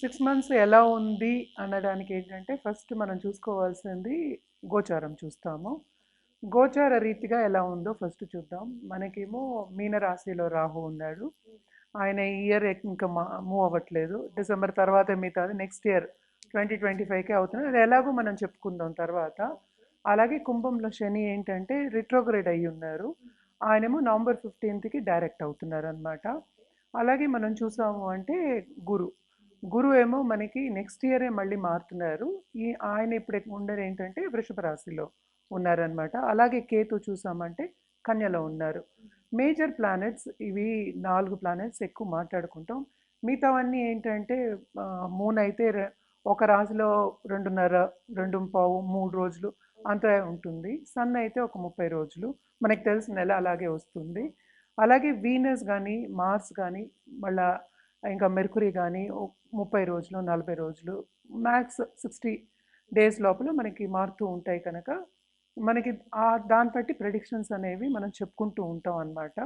Six months ఎలా ఉంది అనడానికి ఏంటంటే ఫస్ట్ మనం చూసుకోవాల్సింది గోచారం చూస్తాము. గోచార రీతిగా ఎలా ఉందో ఫస్ట్ చూద్దాం. మనకేమో మీనరాశిలో రాహు ఉన్నాడు. ఆయన ఈ ఇయర్ ఇంకా మూవ్ అవ్వట్లేదు. డిసెంబర్ తర్వాత మిగతాది. నెక్స్ట్ ఇయర్ ట్వంటీ ట్వంటీ ఫైవ్కే అవుతుంది అది ఎలాగో మనం చెప్పుకుందాం తర్వాత. అలాగే కుంభంలో శని ఏంటంటే రిట్రోగ్రేడ్ అయ్యి ఉన్నారు. ఆయనేమో నవంబర్ ఫిఫ్టీన్త్కి డైరెక్ట్ అవుతున్నారు అనమాట అలాగే మనం చూసాము అంటే గురు. గురు ఏమో మనకి నెక్స్ట్ ఇయరే మళ్ళీ మారుతున్నారు. ఈ ఆయన ఇప్పుడు ఉండరు ఏంటంటే వృషభ రాశిలో ఉన్నారనమాట అలాగే కేతు చూసామంటే కన్యలో ఉన్నారు. మేజర్ ప్లానెట్స్ ఇవి నాలుగు ప్లానెట్స్ ఎక్కువ మాట్లాడుకుంటాం. మిగతావన్నీ ఏంటంటే మూన్ అయితే ఒక రాశిలో రెండున్నర రెండు పావు మూడు రోజులు అంత ఉంటుంది. సన్ అయితే ఒక ముప్పై రోజులు. మనకు తెలిసిన నెల అలాగే వస్తుంది. అలాగే వీనస్ కానీ మార్స్ కానీ మళ్ళీ ఇంకా మెర్కురీ కానీ ముప్పై రోజులు నలభై రోజులు మ్యాక్స్ సిక్స్టీ డేస్ లోపల మనకి మారుతూ ఉంటాయి కనుక మనకి ఆ దాన్ని బట్టి ప్రెడిక్షన్స్ అనేవి మనం చెప్పుకుంటూ ఉంటాం అన్నమాట.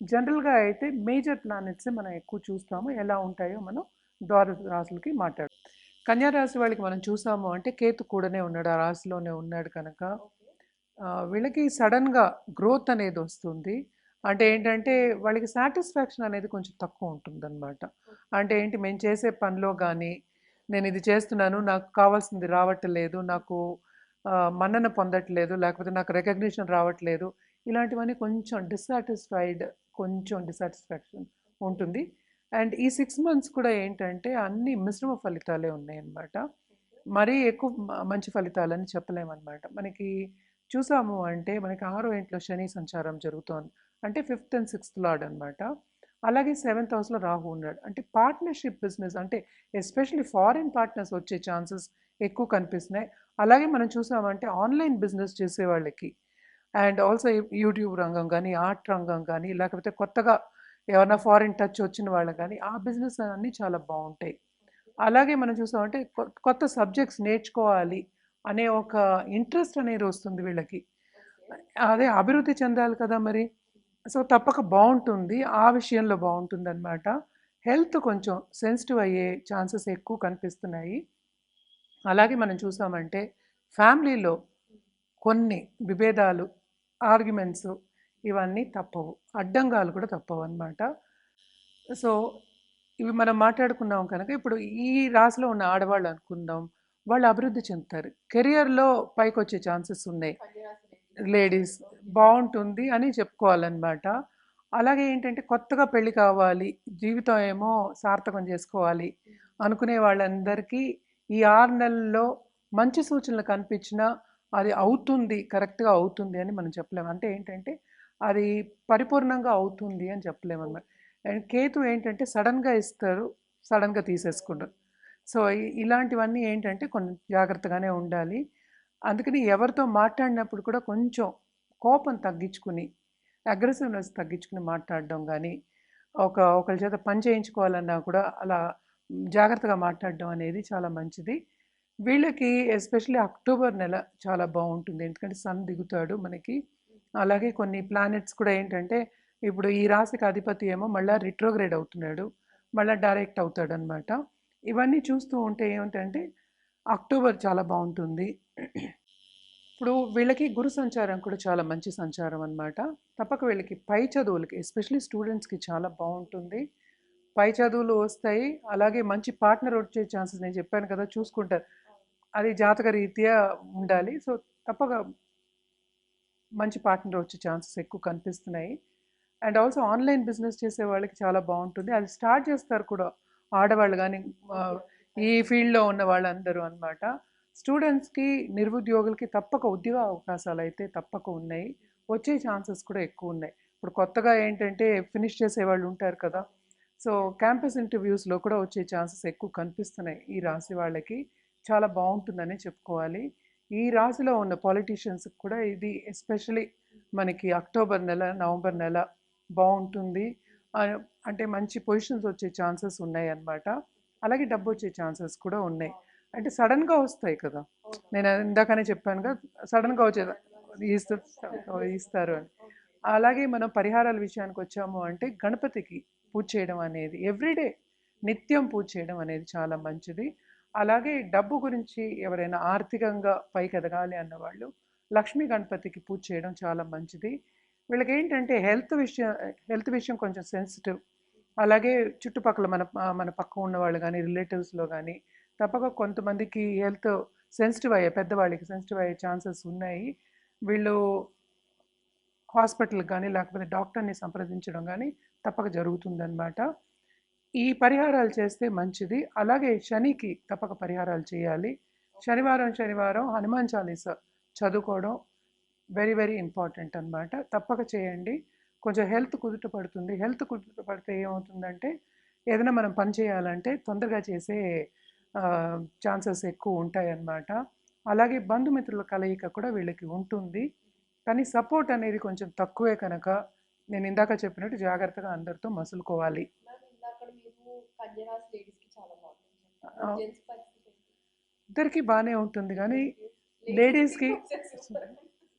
జనరల్గా అయితే మేజర్ ప్లానెట్స్ మనం ఎక్కువ చూస్తాము. ఎలా ఉంటాయో మనం ద్వార రాశులకి మాట్లాడు. కన్యా రాశి వాళ్ళకి మనం చూసాము అంటే కేతు కూడానే ఉన్నాడు ఆ రాశిలోనే ఉన్నాడు కనుక వీళ్ళకి సడన్గా గ్రోత్ అనేది వస్తుంది. అంటే ఏంటంటే వాళ్ళకి సాటిస్ఫాక్షన్ అనేది కొంచెం తక్కువ ఉంటుందన్నమాట. అంటే ఏంటి మేము చేసే పనిలో కానీ నేను ఇది చేస్తున్నాను నాకు కావాల్సింది రావట్లేదు నాకు మన్నన పొందట్లేదు లేకపోతే నాకు రికగ్నిషన్ రావట్లేదు ఇలాంటివన్నీ కొంచెం డిస్సాటిస్ఫైడ్ కొంచెం డిస్సాటిస్ఫాక్షన్ ఉంటుంది. అండ్ ఈ సిక్స్ మంత్స్ కూడా ఏంటంటే అన్ని మిశ్రమ ఫలితాలే ఉన్నాయన్నమాట. మరీ ఎక్కువ మంచి ఫలితాలని చెప్పలేమన్నమాట. మనకి చూసాము అంటే మనకి ఆరో ఇంట్లో శని సంచారం జరుగుతోంది. అంటే ఫిఫ్త్ అండ్ సిక్స్త్ లార్డ్ అనమాట అలాగే సెవెంత్ హౌస్లో రాహు ఉన్నాడు. అంటే పార్ట్నర్షిప్ బిజినెస్ అంటే ఎస్పెషల్లీ ఫారిన్ పార్ట్నర్స్ వచ్చే ఛాన్సెస్ ఎక్కువ కనిపిస్తున్నాయి. అలాగే మనం చూసామంటే ఆన్లైన్ బిజినెస్ చేసే వాళ్ళకి అండ్ ఆల్సో యూట్యూబ్ రంగం కానీ ఆర్ట్ రంగం కానీ లేకపోతే కొత్తగా ఏమైనా ఫారిన్ టచ్ వచ్చిన వాళ్ళకి కానీ ఆ బిజినెస్ అన్నీ చాలా బాగుంటాయి. అలాగే మనం చూసామంటే కొత్త సబ్జెక్ట్స్ నేర్చుకోవాలి. అనే ఒక ఇంట్రెస్ట్ అనేది వస్తుంది వీళ్ళకి. అదే అభివృద్ధి చెందాలి కదా మరి. సో తప్పక బాగుంటుంది. ఆ విషయంలో బాగుంటుంది అనమాట హెల్త్ కొంచెం సెన్సిటివ్ అయ్యే ఛాన్సెస్ ఎక్కువ కనిపిస్తున్నాయి. అలాగే మనం చూసామంటే ఫ్యామిలీలో కొన్ని విభేదాలు ఆర్గ్యుమెంట్స్ ఇవన్నీ తప్పవు. అడ్డంగాలు కూడా తప్పవు అన్నమాట సో ఇవి మనం మాట్లాడుకున్నాం కనుక ఇప్పుడు ఈ రాశిలో ఉన్న ఆడవాళ్ళు అనుకుందాం. వాళ్ళు అభివృద్ధి చెందుతారు. కెరియర్లో పైకి వచ్చే ఛాన్సెస్ ఉన్నాయి. లేడీస్ బాగుంటుంది అని చెప్పుకోవాలన్నమాట. అలాగే ఏంటంటే కొత్తగా పెళ్ళి కావాలి జీవితం ఏమో సార్థకం చేసుకోవాలి అనుకునే వాళ్ళందరికీ ఈ ఆరు నెలల్లో మంచి సూచనలు కనిపించినా అది అవుతుంది కరెక్ట్గా అవుతుంది అని మనం చెప్పలేము అంటే ఏంటంటే అది పరిపూర్ణంగా అవుతుంది అని చెప్పలేము అన్నమాట అండ్ కేతు ఏంటంటే సడన్గా ఇస్తారు సడన్గా తీసేసుకుంటారు. సో ఇలాంటివన్నీ ఏంటంటే కొన్ని జాగ్రత్తగానే ఉండాలి. అందుకని ఎవరితో మాట్లాడినప్పుడు కూడా కొంచెం కోపం తగ్గించుకుని అగ్రెసివ్నెస్ తగ్గించుకుని మాట్లాడడం కానీ ఒక ఒకరి చేత పని చేయించుకోవాలన్నా కూడా అలా జాగ్రత్తగా మాట్లాడడం అనేది చాలా మంచిది. వీళ్ళకి ఎస్పెషల్లీ అక్టోబర్ నెల చాలా బాగుంటుంది. ఎందుకంటే సన్ దిగుతాడు మనకి. అలాగే కొన్ని ప్లానెట్స్ కూడా ఏంటంటే ఇప్పుడు ఈ రాశికి అధిపతి ఏమో మళ్ళీ రిట్రోగ్రేడ్ అవుతున్నాడు. మళ్ళీ డైరెక్ట్ అవుతాడు అనమాట ఇవన్నీ చూస్తూ ఉంటే ఏమిటంటే అక్టోబర్ చాలా బాగుంటుంది. ఇప్పుడు వీళ్ళకి గురు సంచారం కూడా చాలా మంచి సంచారం అన్నమాట. తప్పక వీళ్ళకి పై చదువులకి ఎస్పెషలీ స్టూడెంట్స్కి చాలా బాగుంటుంది. పై చదువులు వస్తాయి. అలాగే మంచి పార్ట్నర్ వచ్చే ఛాన్సెస్ నేను చెప్పాను కదా చూసుకుంటారు. అది జాతక రీత్యా ఉండాలి. సో తప్పక మంచి పార్ట్నర్ వచ్చే ఛాన్సెస్ ఎక్కువ కనిపిస్తున్నాయి. అండ్ ఆల్సో ఆన్లైన్ బిజినెస్ చేసే వాళ్ళకి చాలా బాగుంటుంది. అది స్టార్ట్ చేస్తారు కూడా ఆడవాళ్ళు కానీ ఈ ఫీల్డ్లో ఉన్న వాళ్ళందరూ అనమాట స్టూడెంట్స్కి నిరుద్యోగులకి తప్పక ఉద్యోగ అవకాశాలు అయితే తప్పక ఉన్నాయి. వచ్చే ఛాన్సెస్ కూడా ఎక్కువ ఉన్నాయి. ఇప్పుడు కొత్తగా ఏంటంటే ఫినిష్ చేసే వాళ్ళు ఉంటారు కదా. సో క్యాంపస్ ఇంటర్వ్యూస్లో కూడా వచ్చే ఛాన్సెస్ ఎక్కువ కనిపిస్తున్నాయి ఈ రాశి వాళ్ళకి. చాలా బాగుంటుందనే చెప్పుకోవాలి. ఈ రాశిలో ఉన్న పాలిటీషియన్స్కి కూడా ఇది ఎస్పెషలీ మనకి అక్టోబర్ నెల నవంబర్ నెల బాగుంటుంది. అంటే మంచి పొజిషన్స్ వచ్చే ఛాన్సెస్ ఉన్నాయి అన్నమాట. అలాగే డబ్బు వచ్చే ఛాన్సెస్ కూడా ఉన్నాయి. అంటే సడన్గా వస్తాయి కదా. నేను ఇందాకనే చెప్పాను కదా సడన్గా వచ్చే ఇస్తారు ఇస్తారు అని. అలాగే మనం పరిహారాల విషయానికి వచ్చాము అంటే గణపతికి పూజ చేయడం అనేది ఎవ్రీడే నిత్యం పూజ చేయడం అనేది చాలా మంచిది. అలాగే డబ్బు గురించి ఎవరైనా ఆర్థికంగా పైకి ఎదగాలి అన్నవాళ్ళు లక్ష్మీ గణపతికి పూజ చేయడం చాలా మంచిది. వీళ్ళకి ఏంటంటే హెల్త్ విషయం హెల్త్ విషయం కొంచెం సెన్సిటివ్. అలాగే చుట్టుపక్కల మన మన పక్క ఉన్న వాళ్ళు కానీ రిలేటివ్స్లో కానీ తప్పక కొంతమందికి హెల్త్ సెన్సిటివ్ అయ్యే పెద్దవాళ్ళకి సెన్సిటివ్ అయ్యే ఛాన్సెస్ ఉన్నాయి. వీళ్ళు హాస్పిటల్కి కానీ లేకపోతే డాక్టర్ని సంప్రదించడం కానీ తప్పక జరుగుతుందన్నమాట. ఈ పరిహారాలు చేస్తే మంచిది. అలాగే శనికి తప్పక పరిహారాలు చేయాలి. శనివారం శనివారం హనుమాన్ చాలీస చదువుకోవడం వెరీ వెరీ ఇంపార్టెంట్ అన్నమాట. తప్పక చేయండి. కొంచెం హెల్త్ కుదుట పడుతుంది. హెల్త్ కుదుట పడితే ఏమవుతుందంటే ఏదైనా మనం పని చేయాలంటే తొందరగా చేసే ఛాన్సెస్ ఎక్కువ ఉంటాయన్నమాట అలాగే బంధుమిత్రుల కలయిక కూడా వీళ్ళకి ఉంటుంది. కానీ సపోర్ట్ అనేది కొంచెం తక్కువే కనుక నేను ఇందాక చెప్పినట్టు జాగ్రత్తగా అందరితో మసులుకోవాలి. ఇద్దరికి బాగానే ఉంటుంది. కానీ ఏంటి?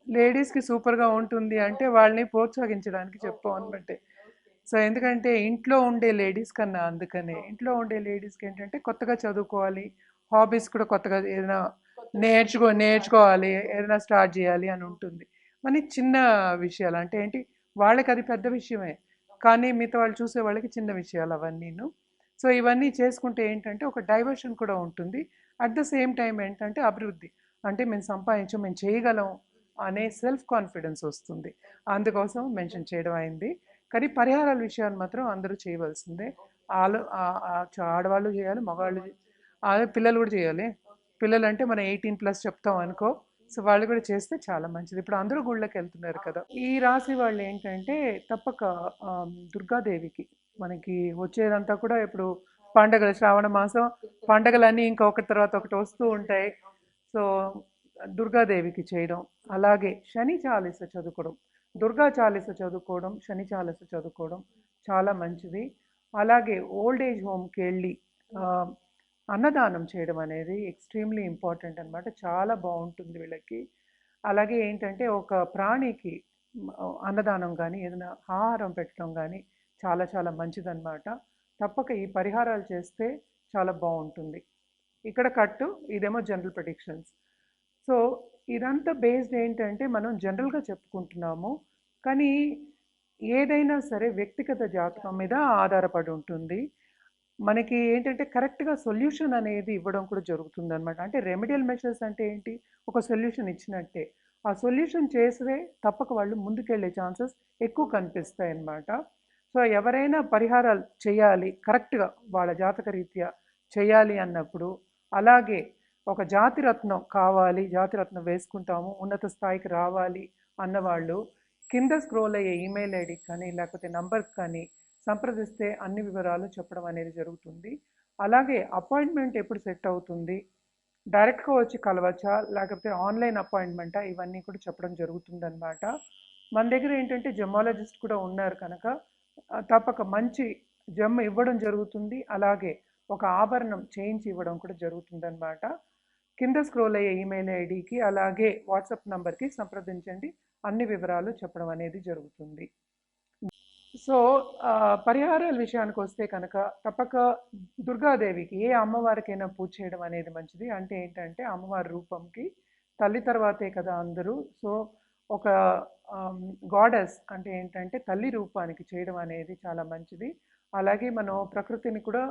Ladies కి- సూపర్. లేడీస్కి సూపర్గా ఉంటుంది అంటే వాళ్ళని ప్రోత్సహించడానికి చెప్పాం బట్టే సో ఎందుకంటే ఇంట్లో ఉండే లేడీస్ కన్నా అందుకనే. ఇంట్లో ఉండే లేడీస్కి ఏంటంటే కొత్తగా చదువుకోవాలి. హాబీస్ కూడా కొత్తగా ఏదైనా నేర్చుకో నేర్చుకోవాలి ఏదైనా స్టార్ట్ చేయాలి అని ఉంటుంది. మరి చిన్న విషయాలు అంటే ఏంటి? వాళ్ళకి అది పెద్ద విషయమే. కానీ మిగతా వాళ్ళు చూసే వాళ్ళకి చిన్న విషయాలు అవన్నీను. సో ఇవన్నీ చేసుకుంటే ఏంటంటే ఒక డైవర్షన్ కూడా ఉంటుంది. అట్ ద సేమ్ టైం ఏంటంటే అభివృద్ధి. అంటే మేము సంపాదించం మేము చేయగలం. అనే సెల్ఫ్ కాన్ఫిడెన్స్ వస్తుంది. అందుకోసం మెన్షన్ చేయడం అయింది. కానీ పరిహారాల విషయాన్ని మాత్రం అందరూ చేయవలసిందే. ఆలు ఆడవాళ్ళు చేయాలి మగవాళ్ళు పిల్లలు కూడా చేయాలి. పిల్లలు అంటే మనం ఎయిటీన్ ప్లస్ చెప్తాం అనుకో సో వాళ్ళు కూడా చేస్తే చాలా మంచిది. ఇప్పుడు అందరూ గుళ్ళకి వెళ్తున్నారు కదా. ఈ రాశి వాళ్ళు ఏంటంటే తప్పక దుర్గాదేవికి మనకి వచ్చేదంతా కూడా ఇప్పుడు పండగలు శ్రావణ మాసం పండగలన్నీ ఇంకొకటి తర్వాత ఒకటి వస్తూ ఉంటాయి. సో దుర్గాదేవికి చేయడం అలాగే శని చాలీస చదువుకోవడం దుర్గా చాలీస చదువుకోవడం శని చాలీస చదువుకోవడం చాలా మంచిది. అలాగే ఓల్డ్ ఏజ్ హోమ్కి వెళ్ళి అన్నదానం చేయడం అనేది ఎక్స్ట్రీమ్లీ ఇంపార్టెంట్ అన్నమాట. చాలా బాగుంటుంది వీళ్ళకి. అలాగే ఏంటంటే ఒక ప్రాణికి అన్నదానం కానీ ఏదైనా ఆహారం పెట్టడం కానీ చాలా చాలా మంచిదన్నమాట. తప్పక ఈ పరిహారాలు చేస్తే చాలా బాగుంటుంది. ఇక్కడ కట్టు ఇదేమో జనరల్ ప్రొడిక్షన్స్. సో ఇదంతా బేస్డ్ ఏంటంటే మనం జనరల్గా చెప్పుకుంటున్నాము. కానీ ఏదైనా సరే వ్యక్తిగత జాతకం మీద ఆధారపడి ఉంటుంది. మనకి ఏంటంటే కరెక్ట్గా సొల్యూషన్ అనేది ఇవ్వడం కూడా జరుగుతుంది అనమాట అంటే రెమెడియల్ మెషర్స్ అంటే ఏంటి? ఒక సొల్యూషన్ ఇచ్చినట్టే. ఆ సొల్యూషన్ చేస్తే తప్పక వాళ్ళు ముందుకెళ్ళే ఛాన్సెస్ ఎక్కువ కనిపిస్తాయి అన్నమాట సో ఎవరైనా పరిహారాలు చేయాలి కరెక్ట్గా వాళ్ళ జాతక రీత్యా చేయాలి అన్నప్పుడు అలాగే ఒక జాతిరత్నం కావాలి జాతిరత్నం వేసుకుంటాము ఉన్నత స్థాయికి రావాలి అన్నవాళ్ళు కింద స్క్రోల్ అయ్యే ఈమెయిల్ ఐడికి కానీ లేకపోతే నంబర్కి కానీ సంప్రదిస్తే అన్ని వివరాలు చెప్పడం అనేది జరుగుతుంది. అలాగే అపాయింట్మెంట్ ఎప్పుడు సెట్ అవుతుంది? డైరెక్ట్గా వచ్చి కలవచ్చా? లేకపోతే ఆన్లైన్ అపాయింట్మెంటా? ఇవన్నీ కూడా చెప్పడం జరుగుతుందన్నమాట. మన దగ్గర ఏంటంటే జమాలజిస్ట్ కూడా ఉన్నారు కనుక తప్పక మంచి జమ్ ఇవ్వడం జరుగుతుంది. అలాగే ఒక ఆభరణం చేయించి ఇవ్వడం కూడా జరుగుతుందన్నమాట. కింద స్క్రోల్ అయ్యే ఈమెయిల్ ఐడికి అలాగే వాట్సాప్ నంబర్కి సంప్రదించండి. అన్ని వివరాలు చెప్పడం అనేది జరుగుతుంది. సో పరిహారాల విషయానికి వస్తే కనుక తప్పక దుర్గాదేవికి ఏ అమ్మవారికైనా పూజ చేయడం అనేది మంచిది. అంటే ఏంటంటే అమ్మవారి రూపంకి తల్లి తర్వాతే కదా అందరూ. సో ఒక గాడెస్ అంటే ఏంటంటే తల్లి రూపానికి చేయడం అనేది చాలా మంచిది. అలాగే మనం ప్రకృతిని కూడా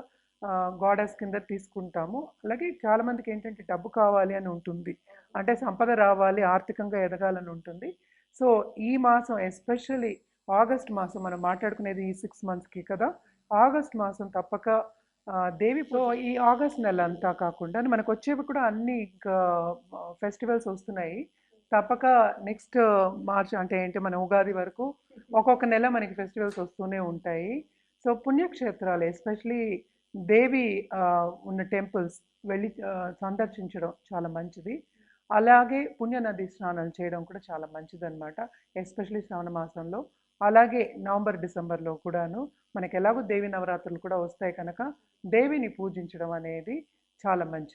గాడెస్ కింద తీసుకుంటాము. అలాగే చాలా మందికి ఏంటంటే డబ్బు కావాలి అని ఉంటుంది. అంటే సంపద రావాలి ఆర్థికంగా ఎదగాలని ఉంటుంది. సో ఈ మాసం ఎస్పెషల్లీ ఆగస్ట్ మాసం మనం మాట్లాడుకునేది ఈ సిక్స్ మంత్స్కి కదా. ఆగస్ట్ మాసం తప్పక దేవి సో ఈ ఆగస్ట్ నెల అంతా కాకుండా మనకు వచ్చేవి కూడా అన్ని ఫెస్టివల్స్ వస్తున్నాయి. తప్పక నెక్స్ట్ మార్చ్ అంటే ఏంటి మన ఉగాది వరకు ఒక్కొక్క నెల మనకి ఫెస్టివల్స్ వస్తూనే ఉంటాయి. సో పుణ్యక్షేత్రాలు ఎస్పెషలీ దేవి ఆ, ఉన్న టెంపుల్స్ వెళ్ళి సందర్శించడం చాలా మంచిది. అలాగే పుణ్యనది స్నానాలు చేయడం కూడా చాలా మంచిది అనమాట ఎస్పెషలీ శ్రావణ మాసంలో. అలాగే నవంబర్ డిసెంబర్లో కూడాను మనకి ఎలాగో దేవి నవరాత్రులు కూడా వస్తాయి కనుక దేవిని పూజించడం అనేది చాలా మంచిది.